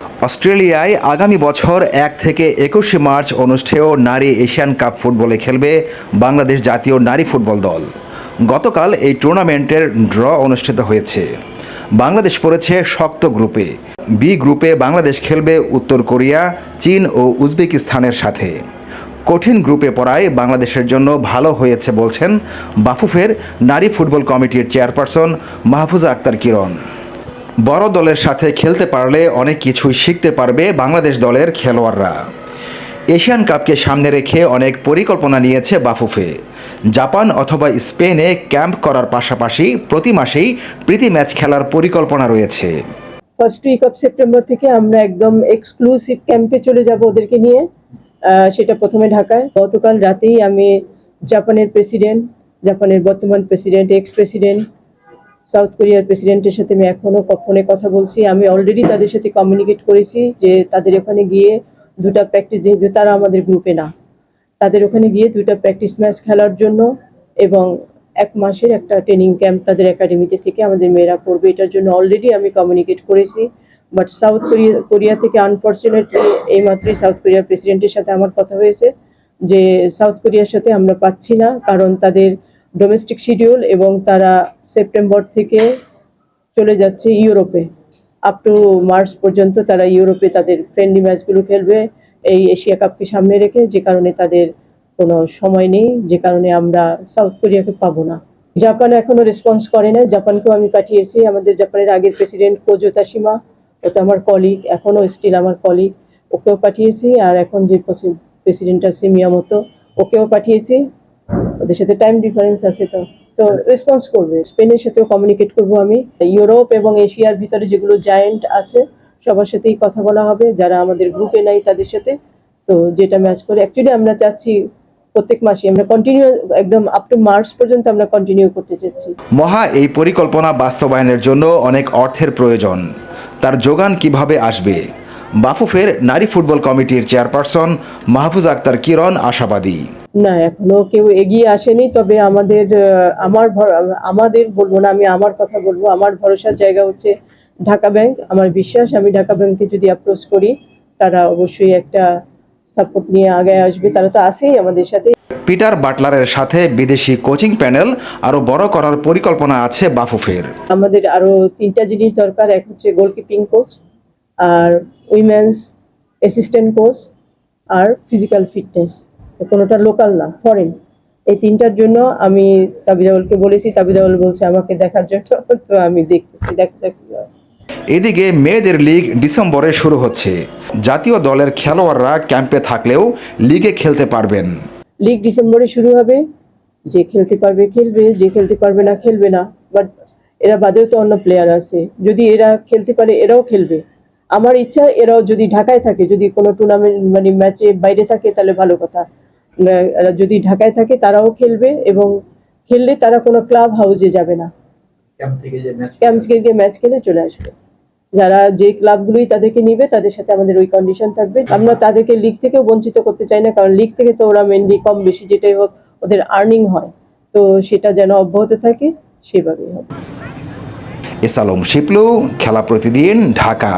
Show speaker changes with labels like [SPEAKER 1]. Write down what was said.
[SPEAKER 1] অস্ট্রেলিয়ায় আগামী বছর এক থেকে একুশে মার্চ অনুষ্ঠেয় নারী এশিয়ান কাপ ফুটবলে খেলবে বাংলাদেশ জাতীয় নারী ফুটবল দল। গতকাল এই টুর্নামেন্টের ড্র অনুষ্ঠিত হয়েছে। বাংলাদেশ পড়েছে শক্ত গ্রুপে বি গ্রুপে বাংলাদেশ খেলবে উত্তর কোরিয়া, চীন ও উজবেকিস্তানের সাথে। কঠিন গ্রুপে পড়ায় বাংলাদেশের জন্য ভালো হয়েছে বলছেন বাফুফের নারী ফুটবল কমিটির চেয়ারপারসন মাহফুজা আক্তার কিরণ। বড় দলের সাথে খেলতে পারলে অনেক কিছুই শিখতে পারবে বাংলাদেশ দলের খেলোয়াড়রা। এশিয়ান কাপকে সামনে রেখে অনেক পরিকল্পনা নিয়েছে বাফুফে। জাপান অথবা স্পেনে ক্যাম্প করার পাশাপাশি প্রতি মাসেই প্রীতি ম্যাচ খেলার পরিকল্পনা রয়েছে।
[SPEAKER 2] ফার্স্ট উইক অফ সেপ্টেম্বর থেকে আমরা একদম এক্সক্লুসিভ ক্যাম্পে চলে যাব ওদেরকে নিয়ে। সেটা প্রথমে ঢাকায়। গতকাল রাতেই আমি জাপানের প্রেসিডেন্ট জাপানের বর্তমান প্রেসিডেন্ট এক্স প্রেসিডেন্ট সাউথ কোরিয়ার প্রেসিডেন্টের সাথে আমি এখনও ফোনে কথা বলছি। আমি অলরেডি তাদের সাথে কমিউনিকেট করেছি যে তাদের ওখানে গিয়ে দুটা প্র্যাকটিস যেহেতু তারা আমাদের গ্রুপে না। তাদের ওখানে গিয়ে দুটা প্র্যাকটিস ম্যাচ খেলার জন্য এবং এক মাসের একটা ট্রেনিং ক্যাম্প তাদের একাডেমিতে থেকে আমাদের মেয়েরা করবে এটার জন্য অলরেডি আমি কমিউনিকেট করেছি। বাট সাউথ কোরিয়া কোরিয়া থেকে আনফর্চুনেটলি এইমাত্রই সাউথ কোরিয়ার প্রেসিডেন্টের সাথে আমার কথা হয়েছে যে সাউথ কোরিয়ার সাথে আমরা পাচ্ছি না কারণ তাদের ডোমেস্টিক শিডিউল এবং তারা সেপ্টেম্বর থেকে চলে যাচ্ছে ইউরোপে আপ টু মার্চ পর্যন্ত তারা ইউরোপে তাদের ফ্রেন্ডলি ম্যাচগুলো খেলবে, এই এশিয়া কাপকে সামনে রেখে, যে কারণে তাদের কোনো সময় নেই, যে কারণে আমরা সাউথ কোরিয়াকে পাবো না। জাপান এখনও রেসপন্স করে না জাপানকেও আমি পাঠিয়েছি, আমাদের জাপানের আগের প্রেসিডেন্ট কোজো তাসিমা ও তো আমার কলিগ এখনও স্টিল আমার কলিগ ওকেও পাঠিয়েছি। আর এখন যে প্রেসিডেন্ট আছে মিয়ামতো ওকেও পাঠিয়েছি। ওদের সাথে টাইম ডিফারেন্স আছে তো তো রেসপন্স করবে। স্পেনের সাথেও কমিউনিকেট করব আমি। ইউরোপ এবং এশিয়ার ভিতরে যেগুলো জায়েন্ট আছে, সবার সাথেই কথা বলা হবে। যারা আমাদের গ্রুপে নাই তাদের সাথে। তো যেটা ম্যাচ করে অ্যাকচুয়ালি আমরা চাচ্ছি প্রত্যেক মাসে, আমরা কন্টিনিউ একদম আপ টু মার্চ পর্যন্ত আমরা কন্টিনিউ করতে চাচ্ছি।
[SPEAKER 1] মহা এই পরিকল্পনা বাস্তবায়নের জন্য অনেক অর্থের প্রয়োজন। তার যোগান কীভাবে আসবে? বাফুফের নারী ফুটবল কমিটির চেয়ারপারসন মাহফুজ আক্তার কিরণ আশাবাদী।
[SPEAKER 2] না এখনও কেউ এগিয়ে আসেনি তবে আমাদের আমার আমাদের বলব না আমি আমার কথা বলব আমার ভরসার জায়গা হচ্ছে ঢাকা ব্যাংক। আমার বিশ্বাস আমি ঢাকা ব্যাংকে যদি অ্যাপ্রোচ করি তারা অবশ্যই একটা সাপোর্ট নিয়ে আগে আসবে তারা তো আসেই আমাদের সাথে।
[SPEAKER 1] পিটার বাটলারের সাথে বিদেশি কোচিং প্যানেল আরও বড় করার পরিকল্পনা আছে বাফুফের।
[SPEAKER 2] আমাদের আরও তিনটা জিনিস দরকার এক হচ্ছে গোলকিপিং কোচ আর উইমেন্স অ্যাসিস্ট্যান্ট কোচ আর ফিজিক্যাল ফিটনেস কোনোটা লোকাল না ফরেন এই তিনটার জন্য আমি তাবিদাউলকে বলেছি তাবিদাউল বলছে আমাকে দেখার জন্য তো আমি দেখতেছি দেখ
[SPEAKER 1] এদিকে মেয়েদের লিগ ডিসেম্বরে শুরু হচ্ছে। জাতীয় দলের খেলোয়াড়রা ক্যাম্পে থাকলেও লিগে খেলতে পারবেন।
[SPEAKER 2] লিগ ডিসেম্বরে শুরু হবে যে খেলতে পারবে খেলবে যে খেলতে পারবে না খেলবে না। বাট এরা বাদেও তো অন্য প্লেয়ার আছে। যদি এরা খেলতে পারে এরাও খেলবে। আমার ইচ্ছা এরাও যদি ঢাকায় থাকে যদি কোনো টুর্নামেন্ট মানে ম্যাচে বাইরে থাকে তাহলে ভালো কথা। যদি ঢাকায় থাকে তারাও খেলবে এবং খেললে তারা কোনো ক্লাব হাউসে যাবে না।
[SPEAKER 3] ক্যাম্প থেকে যে ম্যাচ
[SPEAKER 2] ম্যাচ খেলে চলে আসবে। যারা যে ক্লাবগুলোই তাদেরকে নিবে তাদের সাথে আমাদের ওই কন্ডিশন থাকবে। আমরা তাদেরকে লিগ থেকেও বঞ্চিত করতে চাই না কারণ লিগ থেকে তো ওরা মেনলি কম বেশি যেটাই হোক ওদের আর্নিং হয়। তো সেটা যেন অব্যাহত থাকে সেভাবেই হবে।
[SPEAKER 1] এসালম শিপলু খেলা প্রতিদিন ঢাকা।